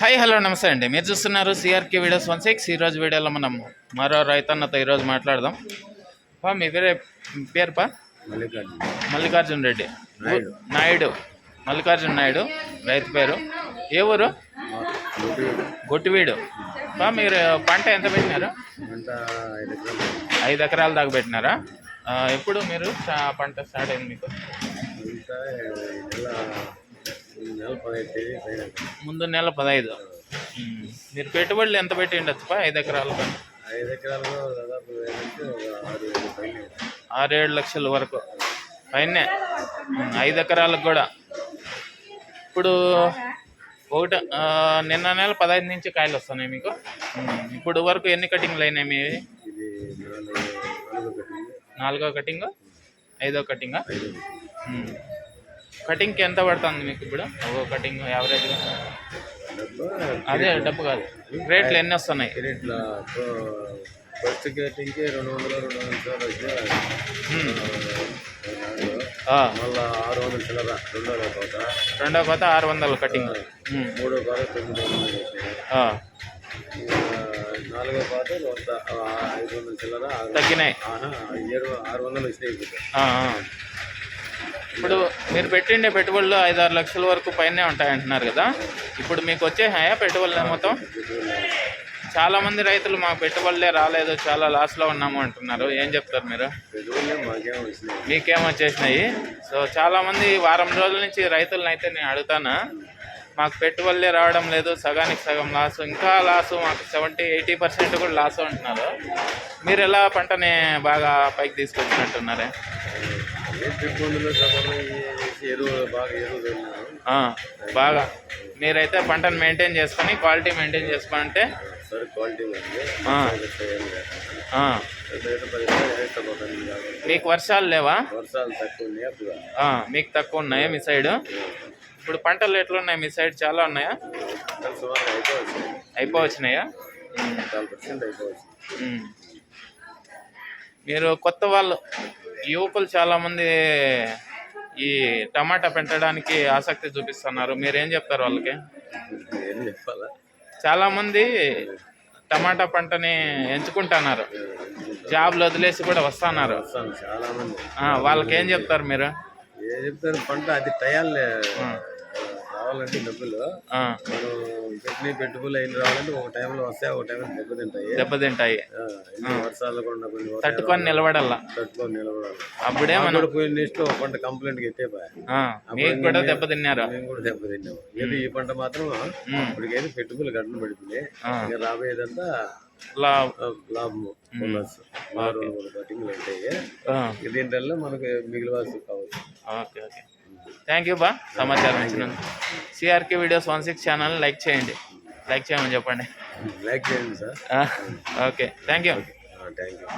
Hi hello నమస్తే అండి. మీరు చూస్తున్నారు సిఆర్కే వీడియోస్ వన్ సిక్స్ ఈరోజు వీడియోలో మనం మరో రైతన్నతో ఈరోజు మాట్లాడదాం. పా మీ పేరే పేరు పా? మల్లికార్జున. మల్లికార్జున రెడ్డి. నాయుడు. మల్లికార్జున నాయుడు. రైతు పేరు. ఏ ఊరు? గొట్టివీడు. పా మీరు పంట ఎంత పెట్టినారు? ఐదు ఎకరాలు. దాకా పెట్టినారా? ఎప్పుడు మీరు పంట స్టార్ట్ అయింది మీకు? ముందు నెల పదహైదు. మీరు పెట్టుబడులు ఎంత పెట్టి ఉండొచ్చు ఐదు ఎకరాల ఐదు ఆరు ఏడు లక్షల వరకు. పైనే. ఐదు ఎకరాలకు కూడా. ఇప్పుడు ఒకటి నిన్న నెల పదహైదు నుంచి కాయలు వస్తున్నాయి మీకు. ఇప్పుడు వరకు ఎన్ని కటింగ్లు అయినాయి మీవి? నాలుగు కటింగ్. ఐదో కటింగా. కటింగ్కి ఎంత పడుతుంది మీకు ఇప్పుడు? ఒక్కో కటింగ్ యావరేజ్గా అదే డబ్బు కాదు. రేట్లు ఎన్ని వస్తున్నాయి? కిరీట్ల ఫస్ట్ కటింగ్కి రెండు వందలు రెండు వందల నాలుగు ఆ, మళ్ళా ఆరు వందల చిల్లర రెండో కోత. రెండో కొత్త ఆరు వందల కటింగ్. మూడో కోత తొమ్మిది వందలు నాలుగో పాత వంద ఐదు వందల చిల్లర తగ్గినాయి. ఆరు వందలు వచ్చినాయి ఇప్పుడు మీరు పెట్టిండే పెట్టుబడులు ఐదు ఆరు లక్షల వరకు పైనే ఉంటాయంటున్నారు కదా. ఇప్పుడు మీకు వచ్చేసాయా పెట్టుబడులు మొత్తం? చాలామంది రైతులు మాకు పెట్టుబడులే రాలేదు చాలా లాస్లో ఉన్నాము అంటున్నారు. ఏం చెప్తారు మీరు? మీకేం వచ్చేసినాయి? సో చాలామంది వారం రోజుల నుంచి రైతులను అయితే నేను అడుగుతాను? మాకు పెట్టుబడులే రావడం లేదు సగానికి సగం లాస్ ఇంకా లాసు మాకు సెవెంటీ ఎయిటీ పర్సెంట్ కూడా లాస్ అంటున్నారు మీరు ఎలా పంటని బాగా పైకి తీసుకొచ్చినట్టున్నారే? బాగా మీరైతే పంటను మెయింటైన్ చేసుకొని క్వాలిటీ మెయింటైన్ చేసుకుంటే మీకు వర్షాలు లేవా? మీకు తక్కువ ఉన్నాయా మీ సైడ్? ఇప్పుడు పంటలు ఎట్లున్నాయి? మీ సైడ్ చాలా ఉన్నాయా? అయిపోవచ్చినాయా. మీరు కొత్త వాళ్ళు యువకులు చాలామంది ఈ టమాటా పెట్టడానికి ఆసక్తి చూపిస్తున్నారు. మీరేం చెప్తారు వాళ్ళకి? చాలామంది టమాటా పంటని ఎంచుకుంటున్నారు. జాబ్లు వదిలేసి కూడా వస్తున్నారు. వాళ్ళకి ఏం చెప్తారు మీరు? చెప్తారు? పంట అది టయాలే రావాలంటే డబ్బులు. పెట్టిన పెట్టుబడులు అయిన రావాలంటే ఒక టైంలో వస్తాయి ఒక టైంలో దెబ్బతింటాయి. దెబ్బతింటాయి వర్షాలు కూడా కొన్ని తట్టుకొని నిలబడాల తట్టుకొని నిలబడాలి. అప్పుడే మనం పోయిన నెక్స్ట్ ఒక పంట కంప్లైంట్ ఎత్తేపాయ ఆ, మీకు కూడా దెబ్బతిన్నారు మేము కూడా దెబ్బతిన్నాము ఏది ఈ పంట మాత్రం ఇప్పటికైతే పెట్టుబడులు ఆ. ఇంకా రాబోయేదంతా లా ఆ, లాభము. బోనస్. ఆరు కటింగ్లు ఉంటాయి దీంట్లో మనకు మిగిలివాల్సి కావచ్చు. Okay okay. థ్యాంక్ యూ బా సమాచారం ఇచ్చినందుకు. CRK videos one six channel like చేయండి. లైక్ చేయమని చెప్పండి. లైక్ చేయండి sir okay thank you thank you